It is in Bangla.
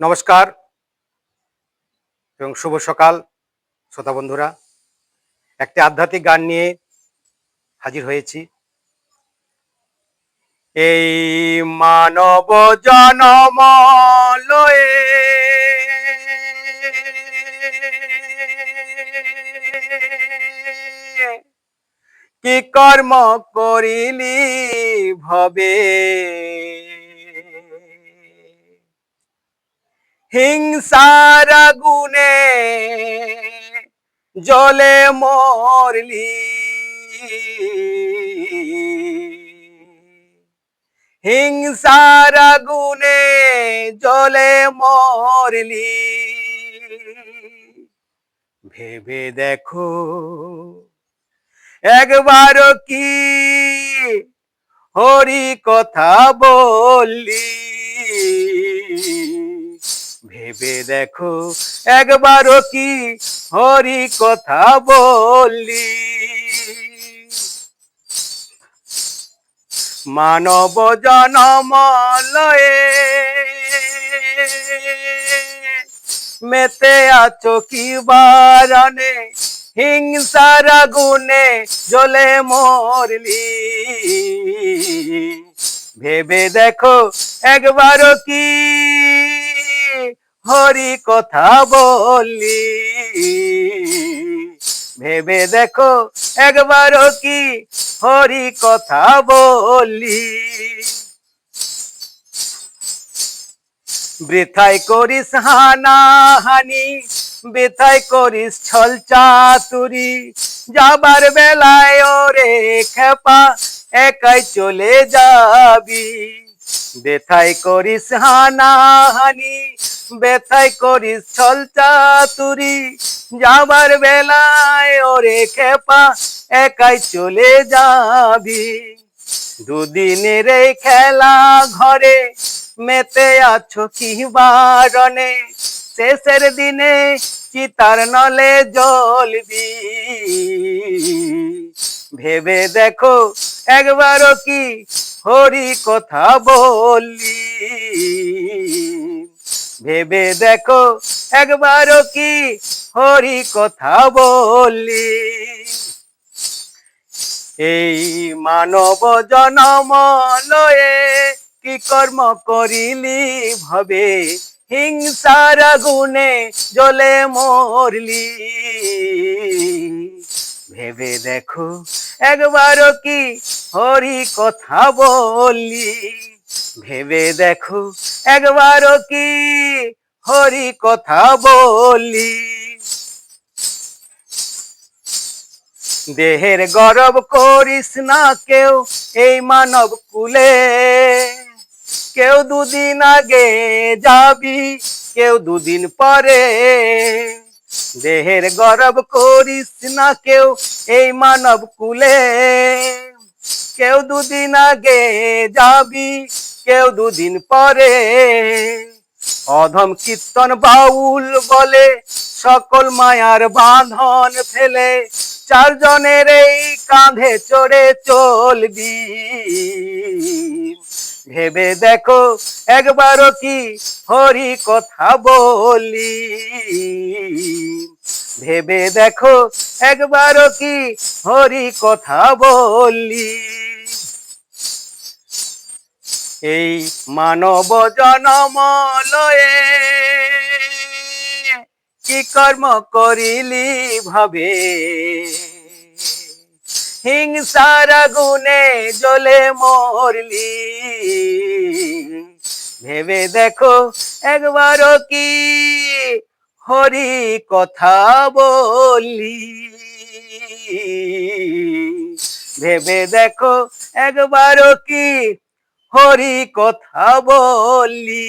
নমস্কার এবং শুভ সকাল, শ্রোতা বন্ধুরা। একটি আধ্যাত্মিক গান নিয়ে হাজির হয়েছি। এই মানব জনম কি কর্ম করিলি ভবে? হিংসার গুণে জলে মরলি। হিংসার গুণে জলে মরলি। ভেবে দেখো একবার কি হরি কথা বললি? ভেবে দেখো, একবারও কি হরি কথা বললি? মানব জনম লয়ে মেতে আছো কি বারণে? হিংসার গুণে জ্বলে মরলি। ভেবে দেখো, একবারও কি হরি কথা বললি ভেবে দেখো একবারও কি হরি কথা বললি বৃথাই করিস হানাহানি, বৃথাই করিস ছল চাতুরি। যাবার বেলায় ওরে খেপা, একাই চলে যাবি। বেথাই করিস হানাহানি, বেথাই করিস ছল চাতুরি, যাবার বেলায় ওরে খেপা, একাই চলে যাবি। দুদিনের এই খেলা ঘরে, মেতে আছো কি বারণে, শেষের দিনে চিতার নলে জ্বলবি। ভেবে দেখো একবারও কি হরি কথা বলি? ভেবে দেখো একবারও কি হরি কথা বলি? এই মানব জনম লয়ে কি কর্ম করিলি ভবে? হিংসার গুণে জ্বলে মরলি। ভেবে দেখো, একবারও কি হরি কথা বলি? ভেবে দেখো, একবারও কি হরি কথা বললি দেহের গরব করিস না কেউ এই মানব কুলে। কেউ দুদিন আগে যাবি, কেউ দুদিন পরে। দেহের গরব করিস না কেউ, এই মানব কুলে। কেউ দুদিন আগে যাবি, কেউ দুদিন পরে। অধম কীর্তন বাউল বলে, সকল মায়ার বাঁধন ফেলে। চারজনের এই কাঁধে চড়ে চলবি। ভেবে দেখো একবারও কি হরি কথা বলি? ভেবে দেখো একবারও কি হরি কথা বলি? এই মানব জনম লয়ে কি কর্ম করিলি ভাবে? হিংসার গুণে জ্বলে মরলি। ভেবে দেখো একবারও কি হরি কথা বললি। ভেবে দেখো একবারও কি হরি কথা বললি।